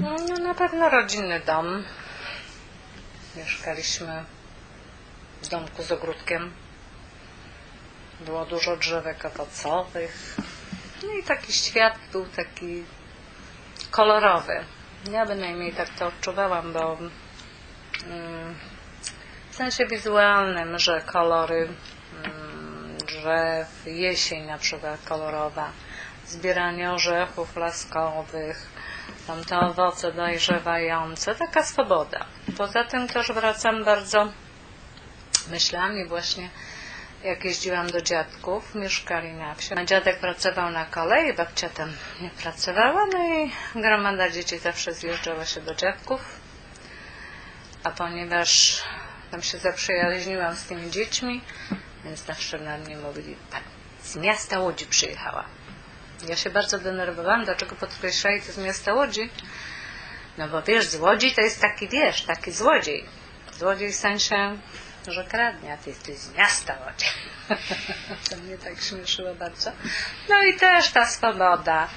No, na pewno rodzinny dom. Mieszkaliśmy w domku z ogródkiem. Było dużo drzewek owocowych. No i taki świat był taki kolorowy. Ja bynajmniej tak to odczuwałam, bo mm, w sensie wizualnym, że kolory mm, drzew, jesień na przykład kolorowa, zbieranie orzechów laskowych, tam te owoce dojrzewające, taka swoboda. Poza tym też wracam bardzo myślami właśnie jak jeździłam do dziadków, mieszkali na wsi. Dziadek pracował na kolei, babcia tam nie pracowała, no i gromada dzieci zawsze zjeżdżała się do dziadków. A ponieważ tam się zaprzyjaźniłam z tymi dziećmi, więc zawsze na mnie mówili, "Pani z miasta Łodzi przyjechała. Ja się bardzo denerwowałam, dlaczego podkreślali to z miasta Łodzi. No bo wiesz, z Łodzi to jest taki, wiesz, taki złodziej. Złodziej w sensie, że kradnie, a ty jesteś z miasta Łodzi. to mnie tak śmieszyło bardzo. No i też ta swoboda.